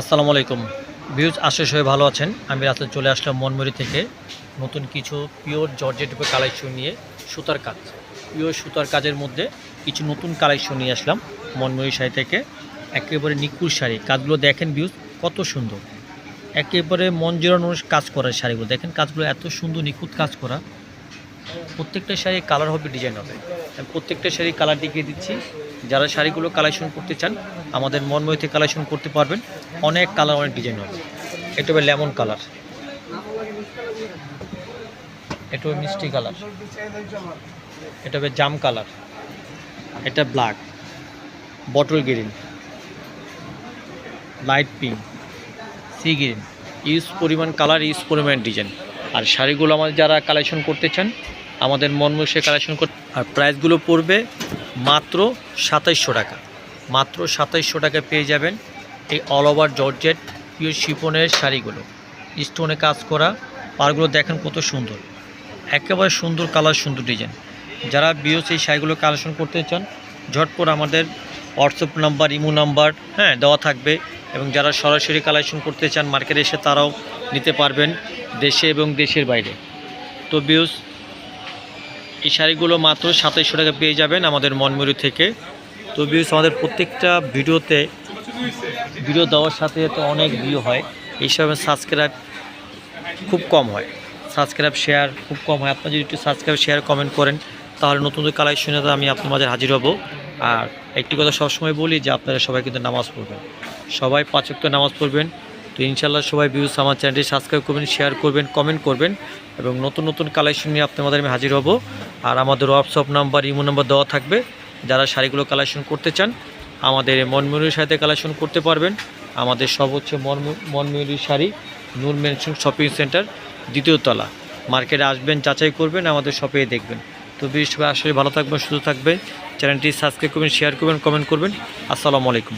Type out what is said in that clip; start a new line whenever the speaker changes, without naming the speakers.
আসসালামু আলাইকুম। ভিউজ আশা সবাই ভালো আছেন। আমি রাতে চলে আসলাম মনমরি থেকে নতুন কিছু পিওর জর্জেট উপর কালেকশন নিয়ে সুতার কাজ। পিওর সুতার কাজের মধ্যে কিছু নতুন কালেকশন নিয়ে আসলাম মনমরি শাড়ি থেকে। একেবারে নিকুর শাড়ি। কাজগুলো দেখেন ভিউজ কত সুন্দর। একেবারে মন জোড়ানোর কাজ করা শাড়িগুলো। দেখেন কাজগুলো এত সুন্দর, নিখুঁত কাজ করা। প্রত্যেকটা শাড়ি কালার হবে ডিজাইন হবে। আমি প্রত্যেকটা শাড়ি কালার দেখিয়ে দিচ্ছি। যারা শাড়িগুলো কালেকশন করতে চান, আমাদের মনময় থেকে কালেকশন করতে পারবেন। অনেক কালার অনেক ডিজাইন হবে। এটা হবে লেমন কালার এটা হবে মিষ্টি কালার এটা হবে জাম কালার এটা black bottle green light pink sea green use পরিমাণ কালার ইউজ পরিমাণ ডিজাইন আর শাড়িগুলো আমাদের যারা কালেকশন করতে চান, আমাদের মন মনমুষে কালেকশন করতে আর প্রাইসগুলো পড়বে মাত্র সাতাইশশো টাকা। মাত্র সাতাইশশো টাকা পেয়ে যাবেন এই অল ওভার জর্জেট পিওর শিপনের শাড়িগুলো। স্টোনে কাজ করা পারগুলো দেখেন কত সুন্দর। একেবারে সুন্দর কালার সুন্দর ডিজাইন যারা বিওস এই শাড়িগুলো কালেকশন করতে চান, ঝটপট আমাদের হোয়াটসঅ্যাপ নাম্বার ইমো নাম্বার হ্যাঁ দেওয়া থাকবে। এবং যারা সরাসরি কালেকশন করতে চান মার্কেটে এসে তারাও নিতে পারবেন। দেশে এবং দেশের বাইরে। তো বিউজ এই শাড়িগুলো মাত্র সাতাইশশো টাকা পেয়ে যাবেন আমাদের মনমুরি থেকে। তো বিউজ আমাদের প্রত্যেকটা ভিডিওতে ভিডিও দেওয়ার সাথে তো অনেক ভিউ হয়। এইসব সাবস্ক্রাইব খুব কম হয়। সাবস্ক্রাইব, শেয়ার খুব কম হয়। আপনারা যদি একটু সাবস্ক্রাইব, শেয়ার কমেন্ট করেন, তাহলে নতুন নতুন কালেকশনে তো আমি আপনার মাঝে হাজির হব। আর একটি কথা সবসময় বলি যে, আপনারা সবাই কিন্তু নামাজ পড়বেন। সবাই পাঁচক্ত নামাজ পড়বেন। তো ইনশাল্লাহ সবাই ভিউজ আমার চ্যানেলটি সাবস্ক্রাইব করবেন শেয়ার করবেন কমেন্ট করবেন এবং নতুন নতুন কালেকশন নিয়ে আপনার মাঝে আমি হাজির হব। আর আমাদের হোয়াটসঅ্যাপ নাম্বার ইমো নাম্বার দেওয়া থাকবে। যারা শাড়িগুলো কালেকশন করতে চান, আমাদের মনময়ূরীর সাথে কালেকশন করতে পারবেন। আমাদের সব হচ্ছে Monmoyuri sari, Noor mansion shopping centre দ্বিতীয় তলা। মার্কেটে আসবেন, যাচাই করবেন, আমাদের শপে দেখবেন। তো বিশেষ আসলে ভালো থাকবেন, সুস্থ থাকবেন। চ্যানেলটি সাবস্ক্রাইব করবেন শেয়ার করবেন কমেন্ট করবেন। আসসালামু আলাইকুম।